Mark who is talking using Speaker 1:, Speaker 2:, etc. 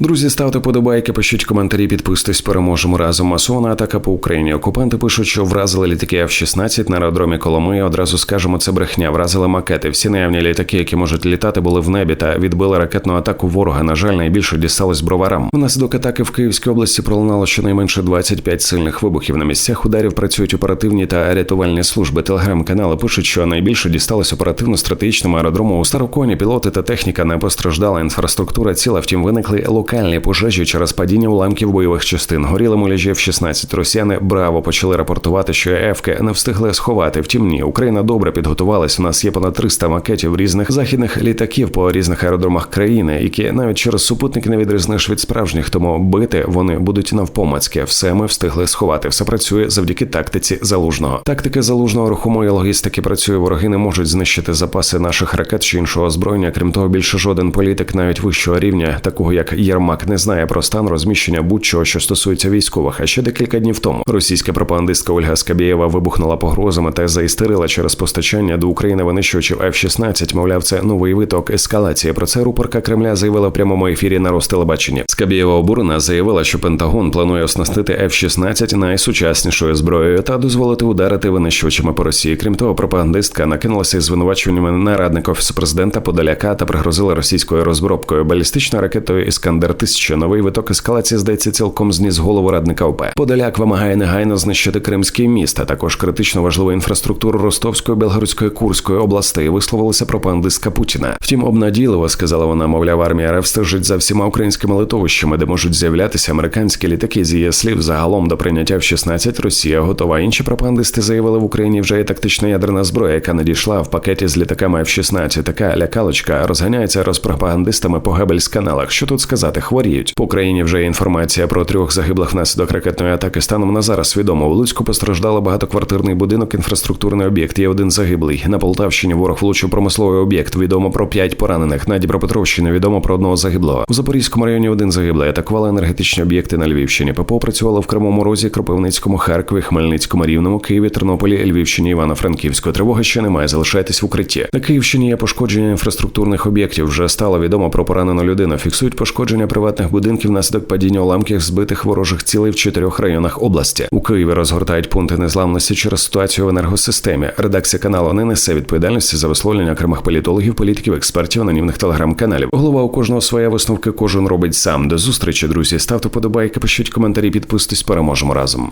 Speaker 1: Друзі, ставте подобайки, пишіть коментарі, підписуйтесь, переможемо разом. Масована атака по Україні. Окупанти пишуть, що вразили літаки F-16 на аеродромі Коломиї. Одразу скажемо, це брехня. Вразили макети. Всі наявні літаки, які можуть літати, були в небі та відбили ракетну атаку ворога. На жаль, найбільше дісталось броварам. Внаслідок атаки в Київській області пролунало щонайменше 25 сильних вибухів. На місцях ударів працюють оперативні та рятувальні служби. Телеграм-канали пишуть, що найбільше дісталось оперативно-стратегічному аеродрому у Староконі. Пілоти та техніка не постраждала. Інфраструктура ціла, втім, виникли локальні пожежі через падіння уламків бойових частин. Горіли муляжі F-16. Росіяни браво почали рапортувати, що ефки не встигли сховати. Втім, ні, Україна добре підготувалась. У нас є понад 300 макетів різних західних літаків по різних аеродромах країни, які навіть через супутники не відрізниш від справжніх. Тому бити вони будуть навпомацьки. Все ми встигли сховати. Все працює завдяки тактиці залужного. Тактика залужного рухомої логістики працює. Вороги не можуть знищити запаси наших ракет чи іншого озброєння. Крім того, більше жоден політик, навіть вищого рівня, такого як Єрмак, не знає про стан розміщення будь-чого, що стосується військових. А ще декілька днів тому російська пропагандистка Ольга Скабєєва вибухнула погрозами та заістерила через постачання до України винищувачів F-16. Мовляв, це новий виток ескалації. Про це рупорка Кремля заявила в прямому ефірі на Ростелебаченні. Скабєєва обурена заявила, що Пентагон планує оснастити F-16 найсучаснішою зброєю та дозволити ударити винищувачами по Росії. Крім того, пропагандистка накинулася із звинуваченнями на радника офісу президента Подоляка та пригрозила російською розробкою балістичною ракетою Іскандер 1000 Новий виток ескалації здається цілком зніс голову радника ОП. Подоляк вимагає негайно знищити Кримський міст, а також критично важливу інфраструктуру Ростовської, Белгородської, Курської областей. Висловилася пропагандистка Путіна. Втім, обнадійливо сказала вона, мовляв, армія РФ стежить за всіма українськими литовищами, де можуть з'являтися американські літаки. З її слів загалом до прийняття в 16 Росія готова. Інші пропагандисти заявили в Україні вже є тактична ядерна зброя, яка надійшла в пакеті з літаками F-16. Така лякалочка розганяється розпропагандистами по гебельс каналах. Що тут сказати? Хворіють по Україні. Вже є інформація про трьох загиблих внаслідок ракетної атаки. Станом на зараз відомо у Луцьку постраждало багатоквартирний будинок, інфраструктурний об'єкт. Є один загиблий. На Полтавщині ворог влучив промисловий об'єкт. Відомо про п'ять поранених. На Дніпропетровщині відомо про одного загиблого. У Запорізькому районі один загиблий. Атакували енергетичні об'єкти на Львівщині. ППО працювало в Кривому Розі, Кропивницькому, Харкові, Хмельницькому, Рівному, Києві, Тернополі, Львівщині, Івано-Франківську. Тривоги ще немає. Залишайтесь в укритті. На Київщині є пошкодження інфраструктурних об'єктів. Вже стало відомо про поранену людину. Фіксують пошкодження приватних будинків внаслідок падіння уламків збитих ворожих цілей в чотирьох районах області. У Києві розгортають пункти незламності через ситуацію в енергосистемі. Редакція каналу не несе відповідальності за висловлення окремих політологів, політиків, експертів, анонімних телеграм-каналів. Голова у кожного своя висновки, кожен робить сам. До зустрічі, друзі. Ставте подобайки, пишіть коментарі, підписуйтесь, переможемо разом.